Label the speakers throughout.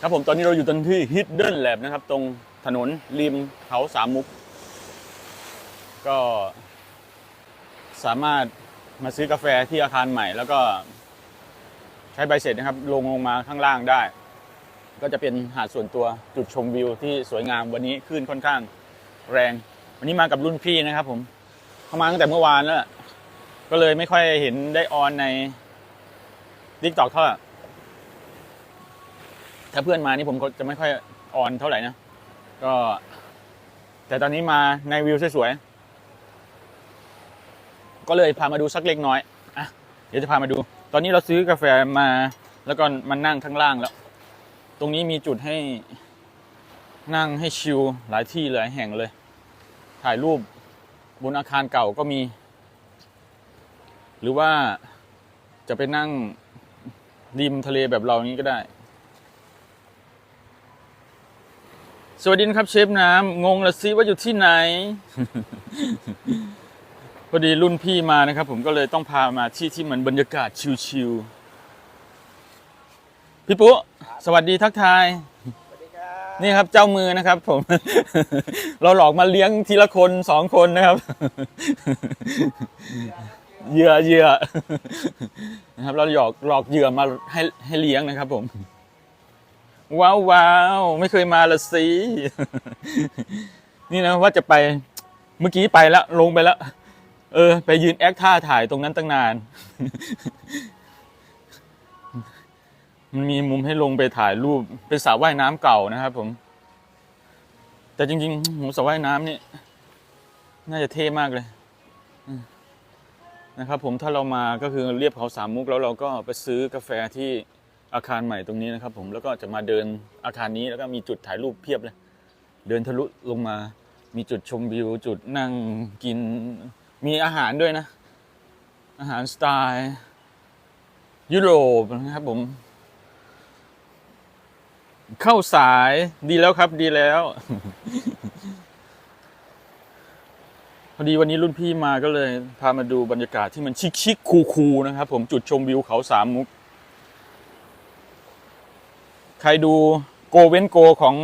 Speaker 1: ครับผมตอนนี้เราอยู่ตรงที่ Hidden Lab นะครับ ตรงถนนริมเขาสามมุก ก็สามารถมาซื้อกาแฟที่อาคารใหม่ แล้วก็ใช้ใบเสร็จนะครับ ลงลงมาข้างล่างได้ ก็จะเป็นหาดส่วนตัวจุดชมวิวที่สวยงามวันนี้คลื่นค่อนข้างแรง วันนี้มากับรุ่นพี่นะครับผมเข้ามาตั้งแต่เมื่อวานแล้วก็เลยไม่ค่อยเห็นได้ออนใน t ิ k t o k เท่าไหร่ ถ้าเพื่อนมานี่ผมจะไม่ค่อยอ่อนเท่าไหร่นะ ก็ แต่ตอนนี้มาในวิวสวยๆ ก็เลยพามาดูสักเล็กน้อยอะเดี๋ยวจะพามาดู ตอนนี้เราซื้อกาแฟมาแล้วก็มานั่งข้างล่างแล้ว ตรงนี้มีจุดให้นั่งให้ชิลหลายที่หลายแห่งเลย ถ่ายรูปบนอาคารเก่าก็มี หรือว่าจะไปนั่งริมทะเลแบบเรานี้ก็ได้ สวัสดีนะครับเชฟน้ำงงละซิว่าอยู่ที่ไหน พอดีรุ่นพี่มานะครับ ผมก็เลยต้องพามาที่ที่มันบรรยากาศชิลๆพี่ปุ๊สวัสดีทักทายนี่ครับเจ้ามือนะครับ ผม เราหลอกมาเลี้ยงทีละคนสองคนนะครับเหยื่อเหยื่อนะครับ เราหลอกหลอกเหยื่อมาให้ให้เลี้ยงนะครับ ผม ว้าวว้าวไม่เคยมาละสิ นี่นะว่าจะไปเมื่อกี้ไปแล้วลงไปแล้ว เออ ไปยืนแอคท่าถ่ายตรงนั้นตั้งนาน มันมีมุมให้ลงไปถ่ายรูป เป็นสระว่ายน้ำเก่านะครับผม แต่จริงๆหูสระว่ายน้ำนี่น่าจะเท่มากเลยนะครับผมถ้าเรามาก็คือเรียบเขาสามมุกแล้วเราก็ไปซื้อกาแฟที่ อาคารใหม่ตรงนี้นะครับผมแล้วก็จะมาเดินอาคารนี้แล้วก็มีจุดถ่ายรูปเพียบเลย เดินทะลุลงมา มีจุดชมวิว จุดนั่งกิน มีอาหารด้วยนะ อาหารสไตล์ยุโรปนะครับผม เข้าสายดีแล้วครับดีแล้ว พอดีวันนี้รุ่นพี่มาก็เลย พามาดูบรรยากาศที่มันชิคชิคคูคูๆนะครับผมจุดชมวิวเขาสามมุก ใครดูโกเว้นโกของ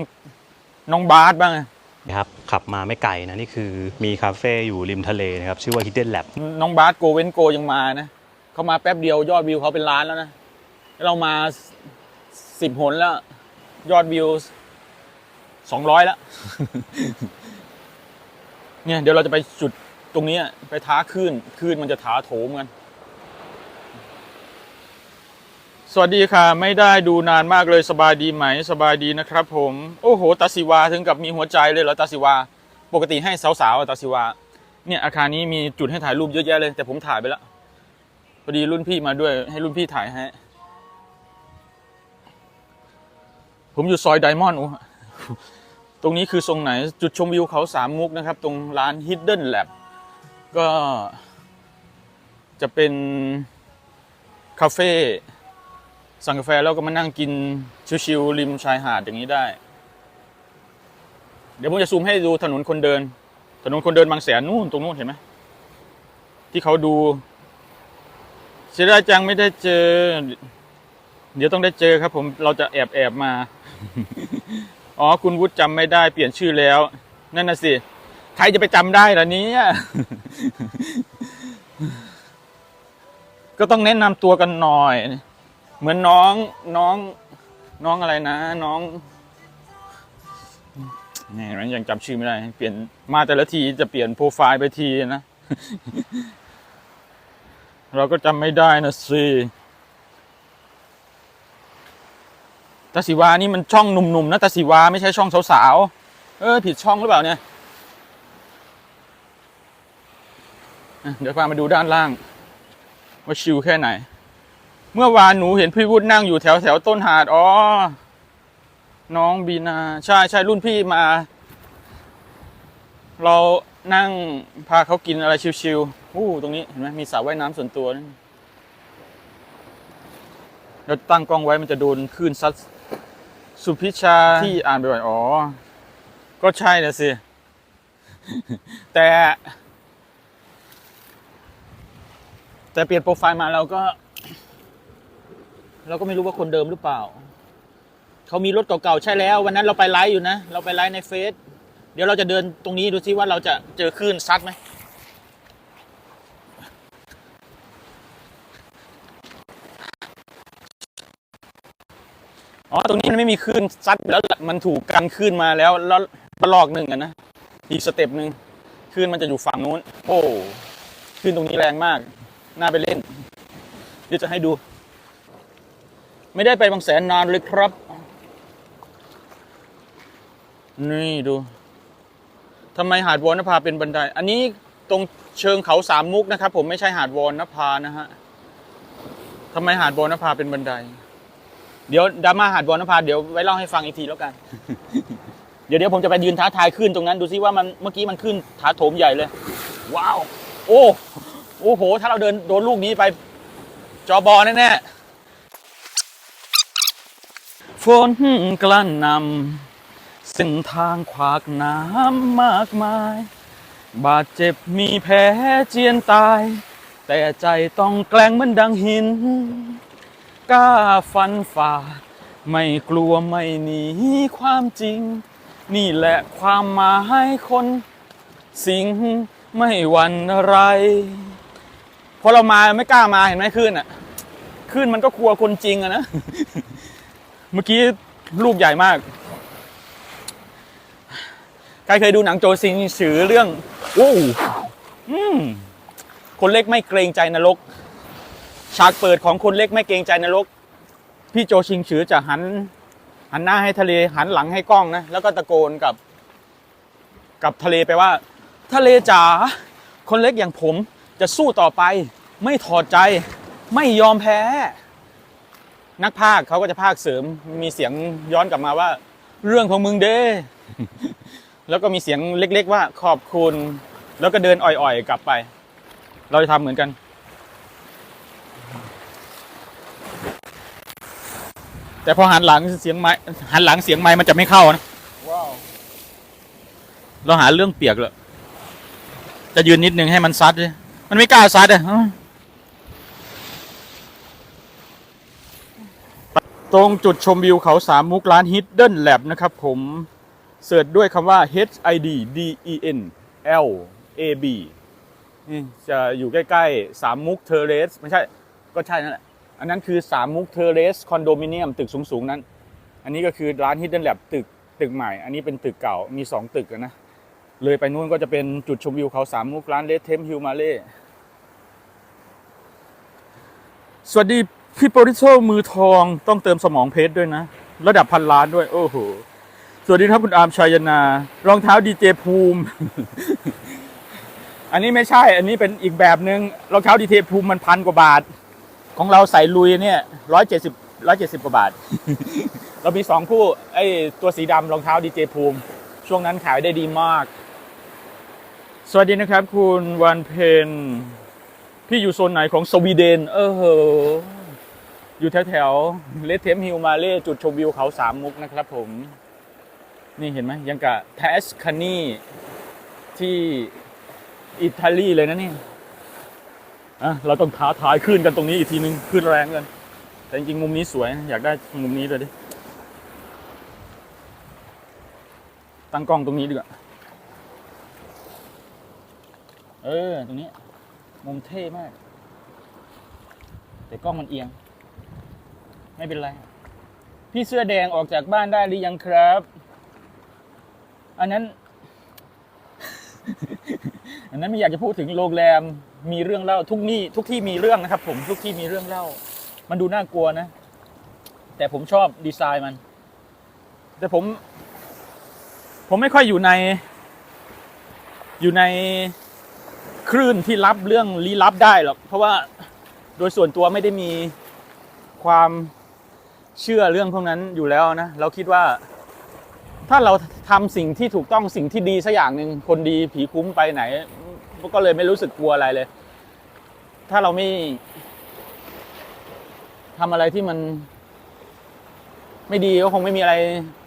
Speaker 1: น้องบาสบ้างอะ
Speaker 2: นะครับขับมาไม่ไกลนะ นี่คือมีคาเฟ่อยู่ริมทะเลนะครับ ชื่อว่า Hidden Lab
Speaker 1: น้องบาสโกเว้นโกยังมานะเขามาแป๊บเดียวยอดวิวเขาเป็นล้านแล้วนะแล้วเรามาสิบหนแล้ว ยอดวิวสองร้อยแล้ว เนี่ยเดี๋ยวเราจะไปจุดตรงนี้อะไปท้าคลื่นคลื่นมันจะท้าโถมกัน สวัสดีค่ะ ไม่ได้ดูนานมากเลยสบายดีไหมสบายดีนะครับ ผมโอ้โหตาสิวาถึงกับมีหัวใจเลยเหรอตาสิวา ปกติให้สาวๆตาสิวา เนี่ยอาคารนี้มีจุดให้ถ่ายรูปเยอะแยะเลย แต่ผมถ่ายไปแล้วพอดีรุ่นพี่มาด้วย ให้รุ่นพี่ถ่ายให้ผมอยู่ซอยไดมอนด์โอ้ตรงนี้คือทรงไหน จุดชมวิวเขาสามมุกนะครับ ตรงร้าน Hidden Lab ก็จะเป็นคาเฟ่ สั่งกาแฟแล้วก็มานั่งกินชิวๆริมชายหาดอย่างนี้ได้ เดี๋ยวผมจะซูมให้ดูถนนคนเดิน ถนนคนเดินบางแสนนู่นตรงนู้นเห็นไหมที่เขาดูเสียดายจังไม่ได้เจอ เดี๋ยวต้องได้เจอครับ ผมเราจะแอบแอบมา อ๋อคุณวุฒิจำไม่ได้เปลี่ยนชื่อแล้ว นั่นน่ะสิใครจะไปจำได้ล่ะนี้ก็ต้องแนะนำตัวกันหน่อย เหมือนน้องน้องน้องอะไรนะ น้องนี่เห็นยังจำชื่อไม่ได้ เปลี่ยนมาแต่ละทีจะเปลี่ยนโปรไฟล์ไปทีนะ เราก็จำไม่ได้นะสิตาสิวานี่มันช่องหนุ่มๆนะตาสิวาไม่ใช่ช่องสาวๆ เออ ผิดช่องหรือเปล่าเนี่ย เดี๋ยวพามาดูด้านล่าง ว่าชิลแค่ไหน เมื่อวานหนูเห็นพี่วุฒินั่งอยู่แถวแถวต้นหาด อ๋อ น้องบีนา ใช่ใช่รุ่นพี่มา เรานั่งพาเขากินอะไรชิวๆอู้ตรงนี้เห็นไหมมีสระว่ายน้ำส่วนตัวนี่เราตั้งกล้องไว้มันจะโดนคลื่นซัดสุพิชาที่อ่านไปบ่อยอ๋อ ก็ใช่นะสิ แต่ แต่เปลี่ยนโปรไฟล์มาเราก็ เราก็ไม่รู้ว่าคนเดิมหรือเปล่า เขามีรถเก่าๆใช่แล้ว วันนั้นเราไปไลฟ์อยู่นะ เราไปไลฟ์ในเฟซเดี๋ยวเราจะเดินตรงนี้ดูซิว่าเราจะเจอคลื่นซัดไหมอ๋อตรงนี้มันไม่มีคลื่นซัดแล้วมันถูกกันคลื่นมาแล้วแล้วระลอกหนึ่งอะนะอีกสเต็ปหนึ่งคลื่นมันจะอยู่ฝั่งนู้น โอ้คลื่นตรงนี้แรงมาก น่าไปเล่น เดี๋ยวจะให้ดู ไม่ได้ไปบางแสนนานเลยครับ นี่ดูทำไมหาดวอนนภาเป็นบันได อันนี้ตรงเชิงเขาสามมุกนะครับ ผมไม่ใช่หาดวอนนภานะฮะทำไมหาดวอนนภาเป็นบันได เดี๋ยวดราม่าหาดวอนนภาเดี๋ยวไว้เล่าให้ฟังอีกทีแล้วกัน เดี๋ยวเดี๋ยวผมจะไปยืนท้าทายขึ้นตรงนั้นดูซิว่ามันเมื่อกี้มันขึ้นถาโถมใหญ่เลย ว้าว โอ้โอ้โห ถ้าเราเดินโดนลูกนี้ไป จอบอแน่ๆ นกลั่นนำเส้นทางขวากน้ำมากมาย บาดเจ็บมีแผลเจียนตาย แต่ใจต้องแกล้งเหมือนดังหิน กล้าฟันฝ่า ไม่กลัวไม่หนีความจริง นี่แหละความหมายคน สิงไม่หวันอะไรพอเรามาไม่กล้ามาเห็นไหมขึ้นอะขึ้นมันก็กลัวคนจริงอะนะ เมื่อกี้ลูกใหญ่มาก ใครเคยดูหนังโจซิงฉือเรื่องโอ้อืมคนเล็กไม่เกรงใจนรก ฉากเปิดของคนเล็กไม่เกรงใจนรก พี่โจชิงฉือจะหัน หันหน้าให้ทะเลหันหลังให้กล้องนะ แล้วก็ตะโกนกับ กับทะเลไปว่า ทะเลจ๋าคนเล็กอย่างผมจะสู้ต่อไป ไม่ถอดใจ ไม่ยอมแพ้ นักพากย์เขาก็จะพากย์เสริม มีเสียงย้อนกลับมาว่า เรื่องของมึงเด้ แล้วก็มีเสียงเล็ก ๆ ว่าขอบคุณ แล้วก็เดินอ่อยๆ กลับไป เราจะทำเหมือนกัน แต่พอหันหลังเสียงไม้หันหลังเสียงไม้มันจะไม่เข้านะ
Speaker 3: ว้าว
Speaker 1: เราหาเรื่องเปียกเลยจะยืนนิดนึงให้มันซัดเลยมันไม่กล้าซัดอะเอ้า ตรงจุดชมวิวเขาสามมุกร้าน Hidden Lab นะครับผมเสิร์ชด้วยคำว่า H I D D E N L A B นี่จะอยู่ใกล้ๆสามมุกเทเรสไม่ใช่ก็ใช่นั่นแหละ อันนั้นคือสามมุกเทเรสคอนโดมิเนียมตึกสูงๆนั้น อันนี้ก็คือร้าน Hidden Lab ตึกตึกใหม่ อันนี้เป็นตึกเก่ามี 2 ตึกนะ เลยไปนู่นก็จะเป็นจุดชมวิวเขาสามมุกร้านเลสเทมฮิลมาเล่สวัสดี พี่โปรดิโซมือทองต้องเติมสมองเพชรด้วยนะ ระดับพันล้านด้วย โอ้โห สวัสดีครับคุณอาร์มชัยนา รองเท้าดีเจภูมิ อันนี้ไม่ใช่ อันนี้เป็นอีกแบบหนึง่งรองเท้าดีเจภูมิมันพันกว่าบาท ของเราใส่ลุยเนี่ยร้อยเจ็ดสิบร้อยเจ็ดสิบกว่าบาท เรามีสองคู่ไอ้ตัวสีดำรองเท้าดีเจภูมิ ช่วงนั้นขายได้ดีมาก สวัสดีนะครับ คุณวันเพนพี่อยู่โซนไหนของสวีเดน เออเหอ อยู่แถวแถวเลสเทมฮิลมาเล่จุดชมวิวเขาสามมุกนะครับผม นี่เห็นไหมยังกะแทสคานีที่อิตาลีเลยนะนี่อะเราต้องท้าทายขึ้นกันตรงนี้อีกทีนึงขึ้นแรงกัน แต่จริงมุมนี้สวย อยากได้มุมนี้เลยดิ ตั้งกล้องตรงนี้ดีกว่า เออ ตรงนี้ มุมเท่มาก แต่กล้องมันเอียง ไม่เป็นไร พี่เสื้อแดงออกจากบ้านได้หรือยังครับ อันนั้น อันนั้นไม่อยากจะพูดถึงโรงแรมมีเรื่องเล่าทุกนี่ทุกที่มีเรื่องนะครับ ผมทุกที่มีเรื่องเล่า มันดูน่ากลัวนะ แต่ผมชอบดีไซน์มัน แต่ผม ผมไม่ค่อยอยู่ใน อยู่ในคลื่นที่รับเรื่องลี้ลับได้หรอกเพราะว่าโดยส่วนตัวไม่ได้มีความ เชื่อเรื่องพวกนั้นอยู่แล้วนะ เราคิดว่า ถ้าเราทำสิ่งที่ถูกต้องสิ่งที่ดีสักอย่างหนึ่งคนดีผีคุ้มไปไหน ก็เลยไม่รู้สึกกลัวอะไรเลย ถ้าเราไม่ทำอะไรที่มัน ไม่ดีก็คงไม่มีอะไร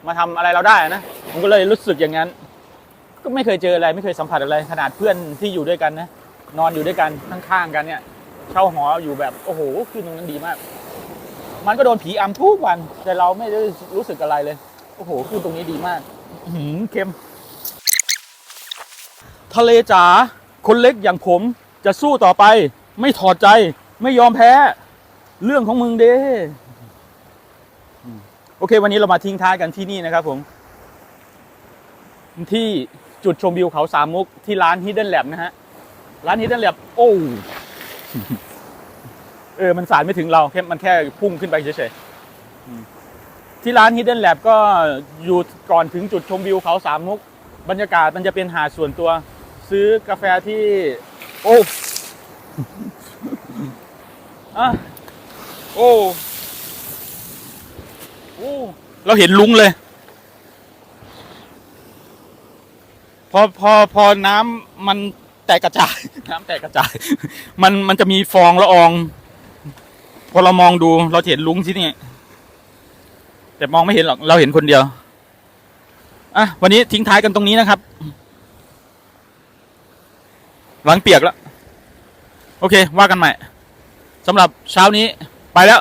Speaker 1: มาทำอะไรเราได้นะผมก็เลยรู้สึกอย่างนั้น ก็ไม่เคยเจออะไร ไม่เคยสัมผัสอะไร ขนาดเพื่อนที่อยู่ด้วยกันนะนอนอยู่ด้วยกันข้างๆกันเนี่ย เช่าหออยู่แบบโอ้โหขึ้นตรงนั้นดีมาก มันก็โดนผีอำทุกวัน แต่เราไม่ได้รู้สึกอะไรเลย โอ้โหขึ้ตรงนี้ดีมากหือเค็ม ทะเลจ๋าคนเล็กอย่างผมจะสู้ต่อไป ไม่ถอดใจ ไม่ยอมแพ้ เรื่องของมึงเด้โอเค วันนี้เรามาทิ้งท้ายกันที่นี่นะครับผม ที่จุดชมวิวเขาสามมุกที่ร้าน Hidden Lab นะฮะ ร้าน Hidden Lab โอ้ เออมันสารไม่ถึงเราแค่มันแค่พุ่งขึ้นไปเฉยๆที่ร้าน Hidden Lab ก็อยู่ก่อนถึงจุดชมวิวเขาสามมุก บรรยากาศมันจะเป็นหาดส่วนตัว ซื้อกาแฟที่ โอ้อะโอ้โอ้เราเห็นลุงเลย พอพอพอน้ำมันแตกกระจาย น้ำแตกกระจาย มันมันจะมีฟองละออง พอเรามองดูเราเห็นลุงที่นี่แต่มองไม่เห็นหรอกเราเห็นคนเดียวอะวันนี้ทิ้งท้ายกันตรงนี้นะครับ หลังเปียกแล้ว โอเค ว่ากันใหม่สำหรับเช้านี้ไปแล้ว